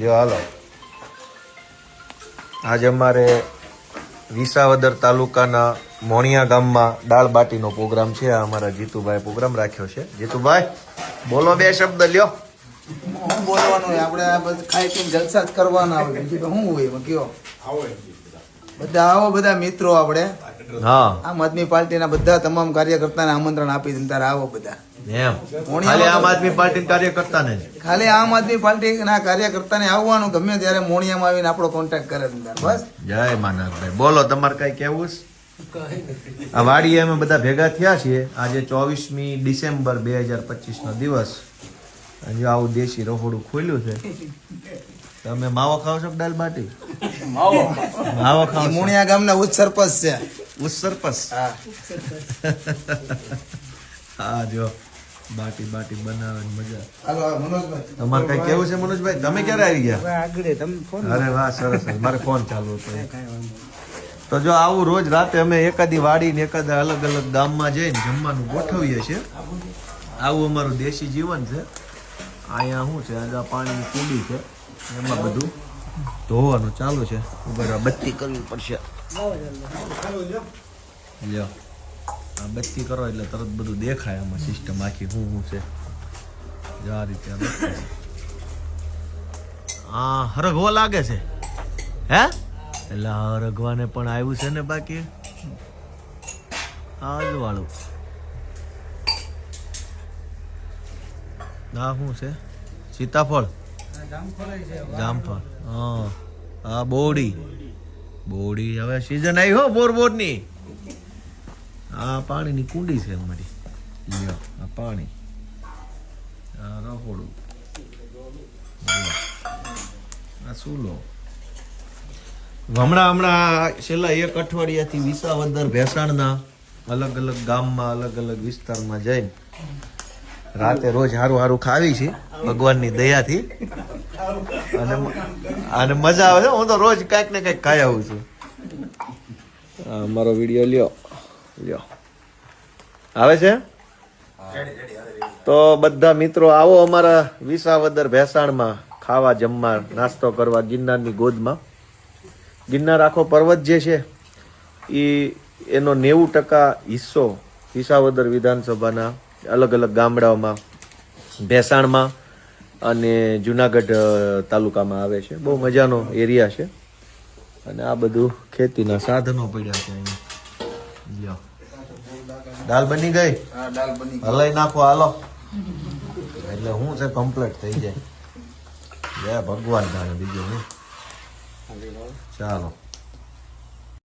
જો હાલો. આજે અમારે વિસાવદર તાલુકાના મોણિયા ગામમાં દાળ બાટીનો પ્રોગ્રામ છે. આ અમારા જીતુભાઈ પ્રોગ્રામ રાખ્યો છે. જીતુભાઈ બોલો બે શબ્દ લ્યો. હું બોલવાનું હોય? આપણે આ બધા ખાઈ પીને જલસા જ કરવાના હોય. બીજું તો શું હોય? એમાં કયો? બધા. આવો બધા મિત્રો આપણે. હા. આમ આદમી પાર્ટીના બધા તમામ કાર્યકર્તાને આમંત્રણ આપી દીધું તારે આવો બધા. એમ. ખાલી આમ આદમી પાર્ટી કાર્યકર્તા ને જ. ખાલી આમ આદમી પાર્ટી પાર્ટીના કાર્યકર્તાને આવવાનું ગમે ત્યારે મોણિયામાં આવીને આપણો કોન્ટેક્ટ કરે બસ. જય માનવભાઈ. બોલો તમારે કઈ કેવું છે? આ વાડીએ અમે બધા ભેગા થયા છીએ. આજે ચોવીસમી ડિસેમ્બર બે હજાર પચીસ નો દિવસ. હજુ જો આવું દેશી રહોડું ખોલ્યું છે. તમે માવો ખાવ છો દાલ બાટી? માવો. ખાવ મુણિયા ગામના ઉચ્ચ સરપંચ છે. ઉચ્ચ સરપંચ? હા. હા જો. બાટી બાટી બનાવવાની મજા. હાલો મનોજભાઈ. તમારે કઈ કેવું છે મનોજભાઈ? તમે ક્યારે આવી ગયા? આગળ તમે ફોન અરે વાહ સરસ. મારે ફોન ચાલુ હતો. તો જો આવું રોજ રાતે અમે એકાદી વાડી ને એકાદા અલગ અલગ ગામમાં જઈને જમવાનું ગોઠવીએ છીએ. આવું અમારું દેશી જીવન છે. અહીંયા શું છે? આજે પાણીની કુંડી છે. એમાં બધું ધોવાનું ચાલુ છે. બરાબર બત્તી કરવી પડશે. લ્યો. બત્તી કરો એટલે તરત બધું દેખાય આમાં સિસ્ટમ આખી શું શું છે. જો આ રીતે આ હરગવો લાગે છે. હે? એટલે આ હરગવાને પણ આવ્યું છે ને બાકી? આજ વાળું. આ શું છે? સીતાફળ. જામફળ. હા. આ બોડી. બોડી હવે સીઝન આવી હો, બોર બોરની. આ પાણીની કુંડી છે અમારી. લ્યો, આ પાણી. આ રહોડું. આ સુલો. હમણાં હમણાં છેલ્લા એક અઠવાડિયાથી વિસાવદર ભેસાણના અલગ અલગ ગામમાં, અલગ અલગ વિસ્તારમાં જઈને રાતે રોજ હારું હારું ખાવી છે, ભગવાનની દયાથી. અને અને મજા આવે છે, હું તો રોજ કાંઈક ને કાંઈક ખાઈ આવું છું. આ મારો વીડિયો લ્યો. લ્યો. આવે છે? તો બધા મિત્રો આવો અમારા વિસાવદર ભેસાણમાં ખાવા જમવા નાસ્તો કરવા ગિરનારની ગોદમાં. ગિરનાર આખો પર્વત જે છે એ એનો નેવું ટકા હિસ્સો વિસાવદર વિધાનસભાના અલગ અલગ ગામડાઓમાં, ભેસાણમાં અને જુનાગઢ તાલુકામાં આવે છે. બહુ મજાનો એરિયા છે. અને આ બધું ખેતીના સાધનો પડ્યા છે અહીંયા. દાલ બની ગઈ? હા દાલ બની હલાઈ નાખો હાલો. એટલે હું છે કમ્પ્લીટ થઈ જાય. જય ભગવાન જાણે બીજું ચાલો.